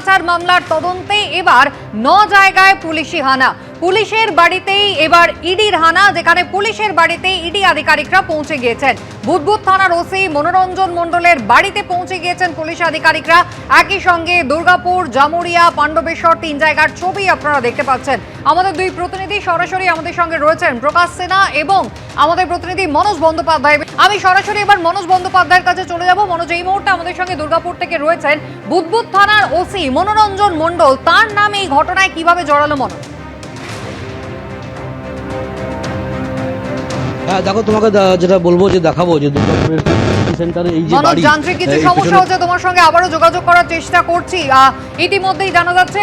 পাচার মামলার তদন্তে এবার ন জায়গায় পুলিশি হানা। পুলিশের বাড়িতেই এবার ইডির হানা যেখানে পুলিশের বাড়িতেই ইডি আধিকারিকরা পৌঁছে গিয়েছেন। বুদবুদ থানার ওসি মনোরঞ্জন মণ্ডলের বাড়িতে পৌঁছে গিয়েছেন পুলিশ আধিকারিকরা। একই সঙ্গে দুর্গাপুর জামুরিয়া পাণ্ডবেশ্বর তিন জায়গার ছবি আপনারা দেখতে পাচ্ছেন। আমাদের দুই প্রতিনিধি সরাসরি আমাদের সঙ্গে রয়েছেন প্রকাশ সিনহা এবং আমাদের প্রতিনিধি মনোজ বন্দ্যোপাধ্যায়। আমি সরাসরি এবার মনোজ বন্দ্যোপাধ্যায়ের কাছে চলে যাব। মনোজ, এই মুহূর্তে আমাদের সঙ্গে দুর্গাপুর থেকে রয়েছেন বুদবুদ থানার ওসি মনোরঞ্জন মণ্ডল। তার নাম এই ঘটনায় কীভাবে জড়ালো মনোজ? হ্যাঁ দেখো তোমাকে যেটা বলব যে দেখাবো যে দুর্গাপুরের সেন্টারে এই যে মনোজ যান্ত্রিক কিছু সমস্যা হচ্ছে তোমার সঙ্গে আবারও যোগাযোগ করার চেষ্টা করছি। ইতিমধ্যেই জানা যাচ্ছে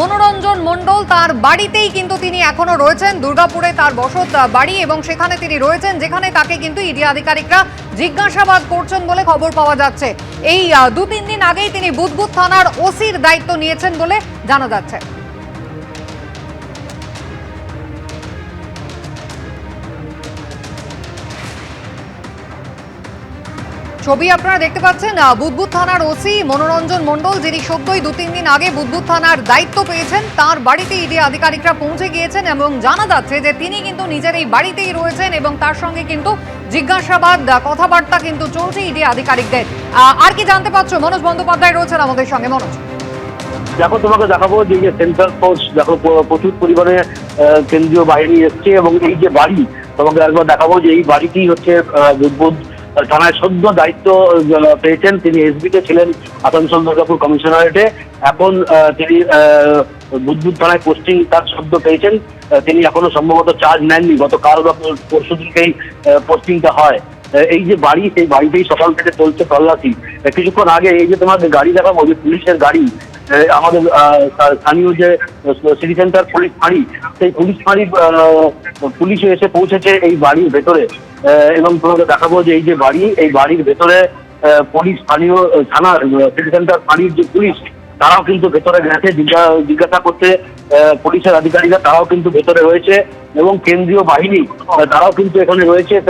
মনোরঞ্জন মণ্ডল তার বাড়িতেই কিন্তু তিনি এখনও রয়েছেন। দুর্গাপুরে তার বসত বাড়ি এবং সেখানে তিনি রয়েছেন যেখানে তাকে কিন্তু ইডি আধিকারিকরা জিজ্ঞাসাবাদ করছেন বলে খবর পাওয়া যাচ্ছে। এই দু তিন দিন আগেই তিনি বুদবুদ থানার ওসির দায়িত্ব নিয়েছেন বলে জানা যাচ্ছে। ছবি আপনারা দেখতে পাচ্ছেন আহ, থানার ওসি মনোরঞ্জন মণ্ডল যিনি সদ্যই দু তিন দিন আগে বুদবুদ থানার দায়িত্ব পেয়েছেন তার বাড়িতে ইডি আধিকারিকরা পৌঁছে গিয়েছেন এবং জানা যাচ্ছে যে তিনি কিন্তু নিজের এই বাড়িতেই রয়েছেন এবং তার সঙ্গে কিন্তু জিজ্ঞাসাবাদ কথাবার্তা কিন্তু চলছে ইডি আধিকারিকদের। আর কি জানতে পারছ মনোজ বন্দ্যোপাধ্যায় রয়েছেন আমাদের সঙ্গে। মনোজ। দেখো তোমাকে দেখাবো যে সেন্ট্রাল ফোর্স দেখো প্রচুর পরিমাণে কেন্দ্রীয় বাহিনী এসছে এবং এই যে বাড়ি তোমাকে একবার দেখাবো যে এই বাড়িটি হচ্ছে বুধবুধ থানায় সদ্য দায়িত্ব পেয়েছেন। তিনি এসবিতে ছিলেন আসানসোল দুর্গাপুর কমিশনারেটে। এখন তিনি বুধবুধ থানায় পোস্টিং তার সদ্য পেয়েছেন। তিনি এখনও সম্ভবত চার্জ নেননি। গতকাল বা পর- পরশু দিনকেই পোস্টিংটা হয়। এই যে বাড়ি, সেই বাড়িতেই সকাল থেকে চলছে তল্লাশি। কিছুক্ষণ আগে এই যে তোমাদের গাড়ি দেখাবো যে পুলিশের গাড়ি আমাদের স্থানীয় যে সিটি সেন্টার পুলিশ ফাঁড়ি, সেই পুলিশ ফাঁড়ি পুলিশ এসে পৌঁছেছে এই বাড়ির ভেতরে। এবং তোমাকে দেখাবো যে এই যে বাড়ি, এই বাড়ির ভেতরে পুলিশ স্থানীয় থানার সিটি সেন্টার ফাঁড়ির যে পুলিশ, তারাও কিন্তু ভেতরে গেছে, জিজ্ঞা- জিজ্ঞাসা করতে পুলিশের আধিকারিকরা, তারাও কিন্তু ভেতরে রয়েছে এবং কেন্দ্রীয় বাহিনী তারাও কিন্তু এখানে রয়েছে।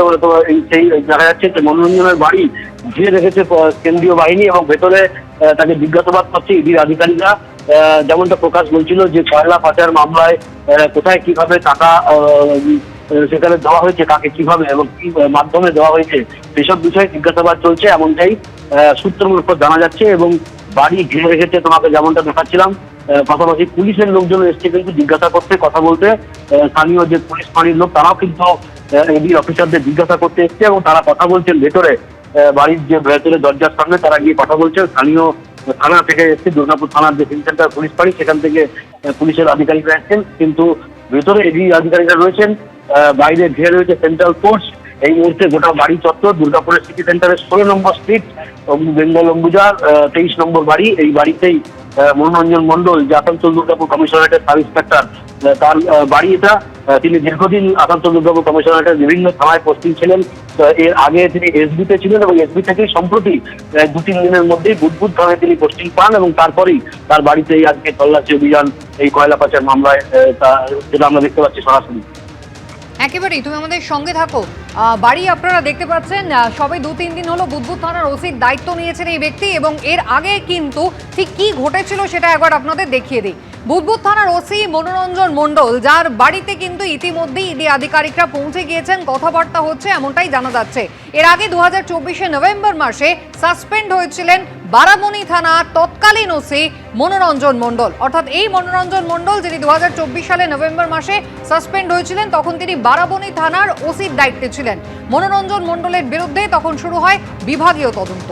সেই দেখা যাচ্ছে যে মনোরঞ্জনের বাড়ি ঘিরে রেখেছে কেন্দ্রীয় বাহিনী এবং ভেতরে তাকে জিজ্ঞাসাবাদ করছে ইডির আধিকারিকরা। যেমনটা প্রকাশ বলছিল যে কয়লা পাচার মামলায় কোথায়, কীভাবে টাকা সেখানে দেওয়া হয়েছে কাকে কীভাবে এবং কি মাধ্যমে দেওয়া হয়েছে সেসব বিষয়ে জিজ্ঞাসাবাদ চলছে এমনটাই আহ, সূত্র মারফত জানা যাচ্ছে এবং বাড়ি ঘিরে রেখেছে তোমাকে যেমনটা দেখাচ্ছিলাম পাশাপাশি পুলিশের লোকজন এসছে কিন্তু জিজ্ঞাসা করতে কথা বলতে স্থানীয় যে পুলিশ ফাঁড়ির লোক তারাও কিন্তু এডি অফিসারদের জিজ্ঞাসা করতে এসছে এবং তারা কথা বলছেন ভেতরে বাড়ির যে ভেতরে দরজার সামনে তারা গিয়ে কথা বলছে স্থানীয় থানা থেকে এসছে দুর্গাপুর থানার যে সেন্টার পুলিশ ফাঁড়ি সেখান থেকে পুলিশের আধিকারিকরা এসছেন কিন্তু ভেতরে এডি আধিকারিকরা রয়েছেন বাইরে ঘিরে রয়েছে সেন্ট্রাল ফোর্স এই মুহূর্তে গোটা বাড়ি চত্বর, দুর্গাপুরের সিটি সেন্টারের ষোলো নম্বর স্ট্রিট বেঙ্গল অম্বুজার তেইশ নম্বর বাড়ি। এই বাড়িতেই মনোরঞ্জন মন্ডল যে আসানসোল দুর্গাপুর কমিশনারেটের সাব ইন্সপেক্টর তার বাড়ি এটা। তিনি দীর্ঘদিন আসানসোল দুর্গাপুর কমিশনারেটের বিভিন্ন থানায় পোস্টিং ছিলেন। এর আগে তিনি এসবিতে ছিলেন এবং এসবি থেকেই সম্প্রতি দু তিন দিনের মধ্যেই বুধবুধ থানায় তিনি পোস্টিং পান এবং তারপরেই তার বাড়িতেই আজকে তল্লাশি অভিযান, এই কয়লা পাচার মামলায় যেটা আমরা দেখতে পাচ্ছি সরাসরি। একেবারেই তুমি আমাদের সঙ্গে থাকো। বাড়ি আপনারা দেখতে পাচ্ছেন সবে দু তিন দিন হলো বুধবুধ থানার ওসির দায়িত্ব নিয়েছেন এই ব্যক্তি এবং এর আগে কিন্তু ঠিক কি ঘটেছিল সেটা একবার আপনাদের দেখিয়ে দিই। বুদবুদ থানার ওসি মনোরঞ্জন মণ্ডল, যার বাড়িতে কিন্তু ইতিমধ্যেই ইডি আধিকারিকরা পৌঁছে গিয়েছেন, কথাবার্তা হচ্ছে এমনটাই জানা যাচ্ছে। এর আগে দু হাজার নভেম্বর মাসে সাসপেন্ড হয়েছিলেন বারামণি থানার তৎকালীন ওসি মনোরঞ্জন মণ্ডল। অর্থাৎ এই মনোরঞ্জন মণ্ডল যিনি দু হাজার চব্বিশ সালে নভেম্বর মাসে সাসপেন্ড হয়েছিলেন, তখন তিনি বারাবণী থানার ওসির দায়িত্বে ছিলেন। মনোরঞ্জন মণ্ডলের বিরুদ্ধে তখন শুরু হয় বিভাগীয় তদন্ত।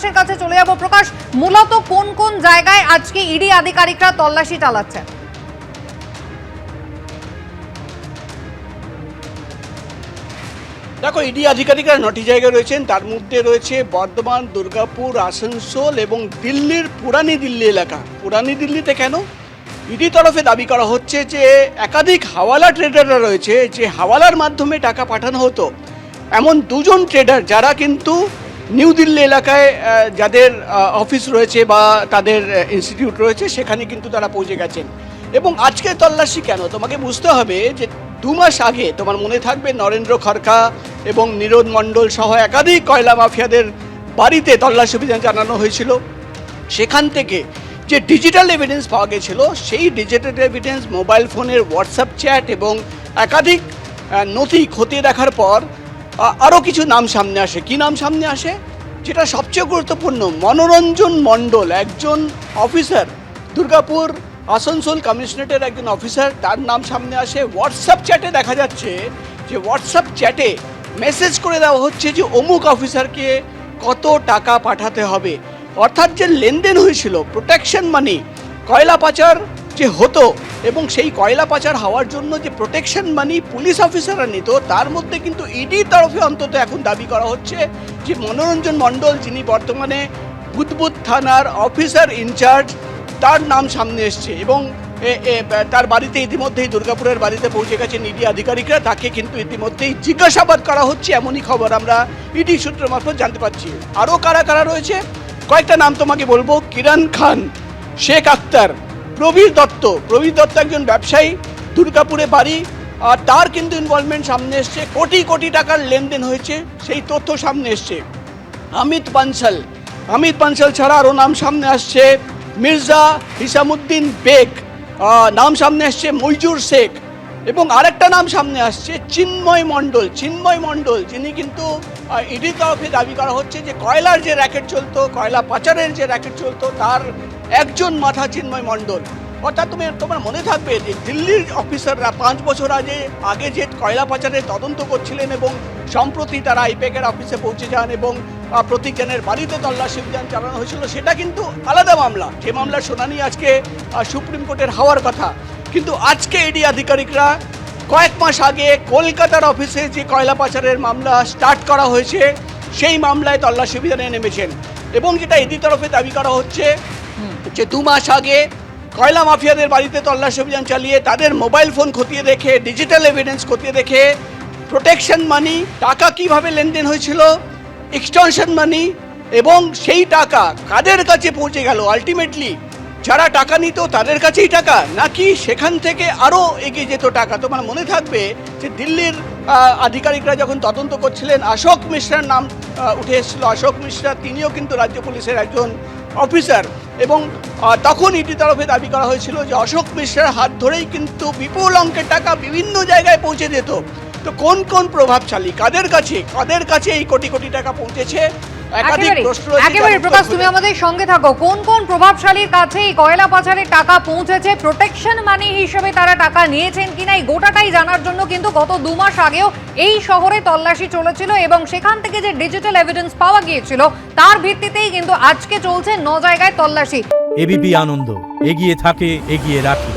প্রকাশের কাছে চলে যাব। প্রকাশ, মূলত কোন কোন জায়গায় আজকে ইডি আধিকারিকরা তল্লাশি চালাচ্ছেন? দেখো, ইডি আধিকারিকরা নটি জায়গায় রয়েছেন। তার মধ্যে রয়েছে বর্ধমান, দুর্গাপুর, আসানসোল এবং দিল্লির পুরানি দিল্লি এলাকা। পুরানি দিল্লিতে কেন? ইডি তরফে দাবি করা হচ্ছে যে, একাধিক হাওয়ালা ট্রেডাররা রয়েছে, যে হাওয়ালার মাধ্যমে টাকা পাঠানো হতো। এমন দুজন ট্রেডার, যারা কিন্তু নিউ দিল্লি এলাকায় যাদের অফিস রয়েছে বা তাদের ইনস্টিটিউট রয়েছে, সেখানে কিন্তু তারা পৌঁছে গেছেন। এবং আজকে তল্লাশি কেন? তোমাকে বুঝতে হবে যে দু মাস আগে তোমার মনে থাকবে নরেন্দ্র খড়কা এবং নিরোদ মণ্ডল সহ একাধিক কয়লা মাফিয়াদের বাড়িতে তল্লাশি অভিযান জানানো হয়েছিল। সেখান থেকে যে ডিজিটাল এভিডেন্স পাওয়া গেছিল, সেই ডিজিটাল এভিডেন্স মোবাইল ফোনের হোয়াটসঅ্যাপ চ্যাট এবং একাধিক নথি খতিয়ে দেখার পর আরও কিছু নাম সামনে আসে। কি নাম সামনে আসে? যেটা সবচেয়ে গুরুত্বপূর্ণ, মনোরঞ্জন মণ্ডল, একজন অফিসার, দুর্গাপুর আসানসোল কমিশনারেটের একজন অফিসার। তার নাম সামনে আসে। হোয়াটসঅ্যাপ চ্যাটে দেখা যাচ্ছে যে হোয়াটসঅ্যাপ চ্যাটে মেসেজ করে দেওয়া হচ্ছে যে অমুক অফিসারকে কত টাকা পাঠাতে হবে। অর্থাৎ যে লেনদেন হয়েছিল প্রোটেকশন মানি কয়লা পাচার যে হতো এবং সেই কয়লা পাচার হওয়ার জন্য যে প্রোটেকশন মানি পুলিশ অফিসাররা নিত, তার মধ্যে কিন্তু ইডির তরফে অন্তত এখন দাবি করা হচ্ছে যে মনোরঞ্জন মণ্ডল, যিনি বর্তমানে বুদবুদ থানার অফিসার ইনচার্জ তার নাম সামনে এসছে এবং তার বাড়িতে ইতিমধ্যেই দুর্গাপুরের বাড়িতে পৌঁছে গেছেন ইডি আধিকারিকরা। তাকে কিন্তু ইতিমধ্যেই জিজ্ঞাসাবাদ করা হচ্ছে, এমনই খবর আমরা ইডি সূত্র মারফত জানতে পারছি আরও কারা কারা রয়েছে? কয়েকটা নাম তোমাকে বলব। কিরণ খান, শেখ আক্তার প্রবীর দত্ত। প্রবীর দত্ত একজন ব্যবসায়ী, দুর্গাপুরে বাড়ি। আর তার কিন্তু ইনভলভমেন্ট সামনে এসছে। কোটি কোটি টাকার লেনদেন হয়েছে, সেই তথ্য সামনে এসছে। অমিত পাঞ্চাল অমিত পাঞ্চাল ছাড়া আরও নাম সামনে আসছে মির্জা হিসামুদ্দিন বেগ। নাম সামনে আসছে মইজুর শেখ। এবং আরেকটা নাম সামনে আসছে, চিন্ময় মণ্ডল। চিন্ময় মণ্ডল, যিনি কিন্তু ইডির তরফে দাবি করা হচ্ছে যে কয়লার যে র্যাকেট চলতো, কয়লা পাচারের যে র্যাকেট চলতো, তার একজন মাথা চিন্ময় মণ্ডল। অর্থাৎ তুমি, তোমার মনে থাকবে যে দিল্লির অফিসাররা পাঁচ বছর আগে আগে যে কয়লা পাচারের তদন্ত করছিলেন এবং সম্প্রতি তারা আইপ্যাকের অফিসে পৌঁছে যান এবং প্রতীক বাড়িতে তল্লাশি অভিযান চালানো হয়েছিল, সেটা কিন্তু আলাদা মামলা। যে মামলার শুনানি আজকে সুপ্রিম কোর্টের হওয়ার কথা। কিন্তু আজকে ইডি আধিকারিকরা কয়েক মাস আগে কলকাতার অফিসে যে কয়লা পাচারের মামলা স্টার্ট করা হয়েছে, সেই মামলায় তল্লাশি অভিযানে নেমেছেন। এবং যেটা ইডি তরফে দাবি করা হচ্ছে, যে দু মাস আগে কয়লা মাফিয়াদের বাড়িতে তল্লাশি অভিযান চালিয়ে তাদের মোবাইল ফোন খতিয়ে দেখে ডিজিটাল এভিডেন্স খতিয়ে দেখে প্রোটেকশন মানি টাকা কীভাবে লেনদেন হয়েছিল এক্সটেনশন মানি এবং সেই টাকা কাদের কাছে পৌঁছে গেল? আলটিমেটলি যারা টাকা নিত তাদের কাছেই টাকা, নাকি সেখান থেকে আরও এগিয়ে যেত টাকা? তোমার মনে থাকবে যে দিল্লির আধিকারিকরা যখন তদন্ত করছিলেন, অশোক মিশ্রার নাম উঠে এসেছিল। অশোক মিশ্রা তিনিও কিন্তু রাজ্য পুলিশের একজন অফিসার এবং তখন ইডি তরফে দাবি করা হয়েছিল যে অশোক মিশ্রার হাত ধরেই কিন্তু বিপুল অঙ্কের টাকা বিভিন্ন জায়গায় পৌঁছে যেত। তো কোন কোন প্রভাবশালী? কাদের কাছে? কাদের কাছে এই কোটি কোটি টাকা পৌঁছেছে? একাধিক প্রশ্ন একেবারে প্রকাশ তুমি আমাদের সঙ্গে থাকো। কোন কোন প্রভাবশালীর কাছে এই কয়লা পাচারের টাকা পৌঁছেছে? প্রোটেকশন মানি হিসেবে তারা টাকা নিয়েছেন কিনা এই গোটাটাই জানার জন্য কিন্তু গত দু মাস আগেও এই শহরে তল্লাশি চলেছিল এবং সেখান থেকে যে ডিজিটাল এভিডেন্স পাওয়া গিয়েছিল তার ভিত্তিতেই কিন্তু আজকে চলছে ন জায়গায় তল্লাশি। এবিপি আনন্দ এগিয়ে থাকে এগিয়ে রাখি।